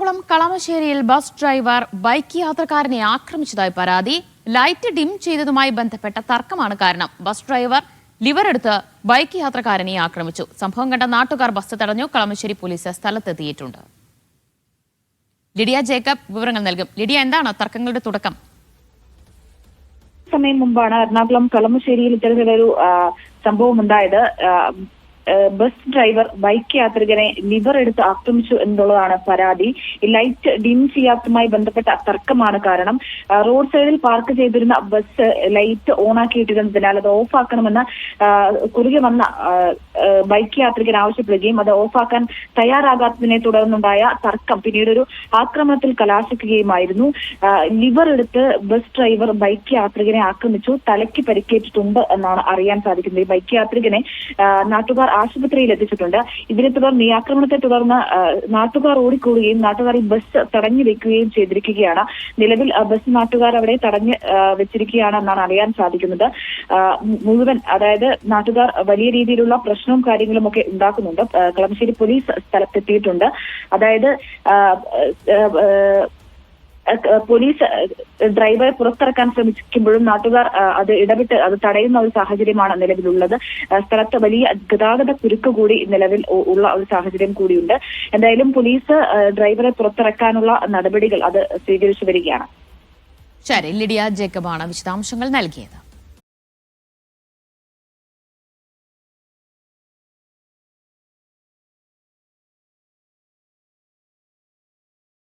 എറണാകുളം കളമശ്ശേരിയിൽ bus driver bike യാത്രക്കാരനെ ആക്രമിച്ചതായി പരാതി. ലൈറ്റ് ഡിം ചെയ്തതുമായി ബന്ധപ്പെട്ട തർക്കമാണ് കാരണം. ബസ് ഡ്രൈവർ ലിവറെടുത്ത് ബൈക്ക് യാത്രക്കാരനെ ആക്രമിച്ചു. സംഭവം കണ്ട നാട്ടുകാർ ബസ് തടഞ്ഞു. കളമശ്ശേരി പോലീസ് സ്ഥലത്തെത്തിയിട്ടുണ്ട്. ലിഡിയ ജേക്കബ് വിവരങ്ങൾ നൽകും. ലിഡിയ എന്താണ് തർക്കങ്ങളുടെ തുടക്കം? സമയം മുമ്പാണ് എറണാകുളം കളമശ്ശേരിയിൽ ഇത്തരത്തിലൊരു സംഭവം ഉണ്ടായത് ബസ് ഡ്രൈവർ ബൈക്ക് യാത്രികനെ ലിവർ എടുത്ത് ആക്രമിച്ചു എന്നുള്ളതാണ് പരാതി. ലൈറ്റ് ഡിം ചെയ്യാത്തതുമായി ബന്ധപ്പെട്ട തർക്കമാണ് കാരണം റോഡ് സൈഡിൽ പാർക്ക് ചെയ്തിരുന്ന ബസ് ലൈറ്റ് ഓണാക്കിയിട്ടിരുന്നതിനാൽ അത് ഓഫാക്കണമെന്ന് കുറുകെ വന്ന ബൈക്ക് യാത്രികർ ആവശ്യപ്പെടുകയും അത് ഓഫാക്കാൻ തയ്യാറാകാത്തതിനെ തുടർന്നുണ്ടായ തർക്കം പിന്നീട് ഒരു ആക്രമണത്തിൽ കലാശിക്കുകയുമായിരുന്നു. ലിവർ എടുത്ത് ബസ് ഡ്രൈവർ ബൈക്ക് യാത്രികനെ ആക്രമിച്ചു. തലയ്ക്ക് പരിക്കേറ്റിട്ടുണ്ട് എന്നാണ് അറിയാൻ സാധിക്കുന്നത്. ബൈക്ക് യാത്രികനെ നാട്ടുകാർ ആശുപത്രിയിൽ എത്തിച്ചിട്ടുണ്ട്. ഇതിനെ തുടർന്ന് ഈ ആക്രമണത്തെ തുടർന്ന് നാട്ടുകാർ ഓടിക്കൂടുകയും നാട്ടുകാർ ഈ ബസ് തടഞ്ഞു വെക്കുകയും ചെയ്തിരിക്കുകയാണ്. നിലവിൽ ബസ് നാട്ടുകാർ അവിടെ തടഞ്ഞ് വെച്ചിരിക്കുകയാണ് എന്നാണ് അറിയാൻ സാധിക്കുന്നത്. മുഴുവൻ അതായത് നാട്ടുകാർ വലിയ രീതിയിലുള്ള പ്രശ്നവും കാര്യങ്ങളും ഒക്കെ ഉണ്ടാക്കുന്നുണ്ട്. കളമശ്ശേരി പോലീസ് സ്ഥലത്തെത്തിയിട്ടുണ്ട്. അതായത് പോലീസ് ഡ്രൈവറെ പുറത്തിറക്കാൻ ശ്രമിക്കുമ്പോഴും നാട്ടുകാർ അത് ഇടപെട്ട് അത് തടയുന്ന ഒരു സാഹചര്യമാണ് നിലവിലുള്ളത്. സ്ഥലത്ത് വലിയ ഗതാഗത കുരുക്ക് കൂടി നിലവിൽ ഉള്ള ഒരു സാഹചര്യം കൂടിയുണ്ട്. എന്തായാലും പോലീസ് ഡ്രൈവറെ പുറത്തിറക്കാനുള്ള നടപടികൾ അത് സ്വീകരിച്ചു വരികയാണ്. ശരി ലിഡിയ ജേക്കബാണ് വിശദാംശങ്ങൾ നൽകിയത്.